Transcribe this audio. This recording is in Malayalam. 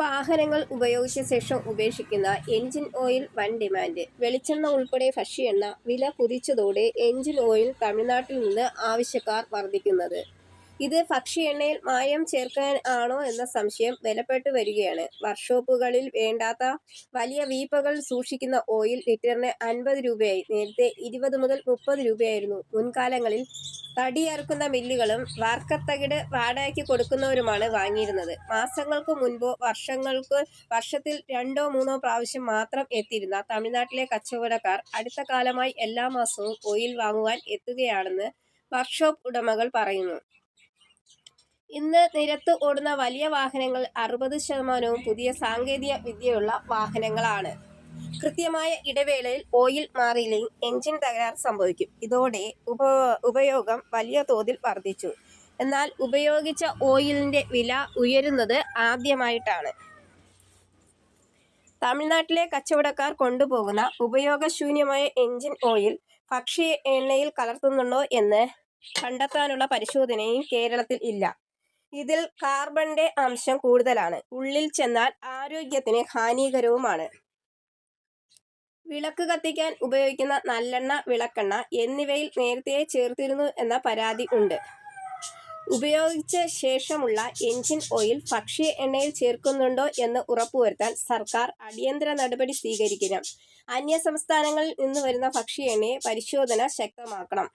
വാഹനങ്ങൾ ഉപയോഗിച്ച ശേഷം ഉപേക്ഷിക്കുന്ന എഞ്ചിൻ ഓയിൽ വൻ ഡിമാൻഡ്. വെളിച്ചെണ്ണ ഉൾപ്പെടെ ഭക്ഷ്യ എണ്ണ വില കുതിച്ചതോടെ എഞ്ചിൻ ഓയിൽ തമിഴ്നാട്ടിൽ നിന്ന് ആവശ്യക്കാർ വർദ്ധിക്കുന്നത്. ഇത് ഭക്ഷ്യ എണ്ണയിൽ മായം ചേർക്കാൻ ആണോ എന്ന സംശയം വിലപ്പെട്ടു വരികയാണ്. വർക്ക്ഷോപ്പുകളിൽ വേണ്ടാത്ത വലിയ വീപ്പകൾ സൂക്ഷിക്കുന്ന ഓയിൽ ലിറ്ററിന് അൻപത് രൂപയായി. നേരത്തെ ഇരുപത് മുതൽ മുപ്പത് രൂപയായിരുന്നു. മുൻകാലങ്ങളിൽ തടിയറുക്കുന്ന മില്ലുകളും വാർക്കത്തകിട് വാടകയ്ക്ക് കൊടുക്കുന്നവരുമാണ് വാങ്ങിയിരുന്നത്. മാസങ്ങൾക്ക് മുൻപോ വർഷങ്ങൾക്ക് വർഷത്തിൽ രണ്ടോ മൂന്നോ പ്രാവശ്യം മാത്രം എത്തിയിരുന്ന തമിഴ്നാട്ടിലെ കച്ചവടക്കാർ അടുത്ത കാലമായി എല്ലാ മാസവും ഓയിൽ വാങ്ങുവാൻ എത്തുകയാണെന്ന് വർക്ക്ഷോപ്പ് ഉടമകൾ പറയുന്നു. ഇന്ന് നിരത്ത് ഓടുന്ന വലിയ വാഹനങ്ങൾ അറുപത് ശതമാനവും പുതിയ സാങ്കേതിക വിദ്യയുള്ള വാഹനങ്ങളാണ്. കൃത്യമായ ഇടവേളയിൽ ഓയിൽ മാറിയില്ലെങ്കിൽ എഞ്ചിൻ തകരാർ സംഭവിക്കും. ഇതോടെ ഉപ ഉപയോഗം വലിയ തോതിൽ വർദ്ധിച്ചു. എന്നാൽ ഉപയോഗിച്ച ഓയിലിന്റെ വില ഉയരുന്നത് ആദ്യമായിട്ടാണ്. തമിഴ്നാട്ടിലെ കച്ചവടക്കാർ കൊണ്ടുപോകുന്ന ഉപയോഗശൂന്യമായ എഞ്ചിൻ ഓയിൽ ഭക്ഷ്യ എണ്ണയിൽ കലർത്തുന്നുണ്ടോ എന്ന് കണ്ടെത്താനുള്ള പരിശോധനയും കേരളത്തിൽ ഇല്ല. ഇതിൽ കാർബണിന്റെ അംശം കൂടുതലാണ്. ഉള്ളിൽ ചെന്നാൽ ആരോഗ്യത്തിന് ഹാനികരവുമാണ്. വിളക്ക് കത്തിക്കാൻ ഉപയോഗിക്കുന്ന നല്ലെണ്ണ വിളക്കെണ്ണ എന്നിവയിൽ നേരത്തെ ചേർത്തിരുന്നു എന്ന പരാതി ഉണ്ട്. ഉപയോഗിച്ച ശേഷമുള്ള എഞ്ചിൻ ഓയിൽ ഭക്ഷ്യ എണ്ണയിൽ ചേർക്കുന്നുണ്ടോ എന്ന് ഉറപ്പുവരുത്താൻ സർക്കാർ അടിയന്തര നടപടി സ്വീകരിക്കണം. അന്യ സംസ്ഥാനങ്ങളിൽ നിന്ന് വരുന്ന ഭക്ഷ്യ എണ്ണയെ പരിശോധന ശക്തമാക്കണം.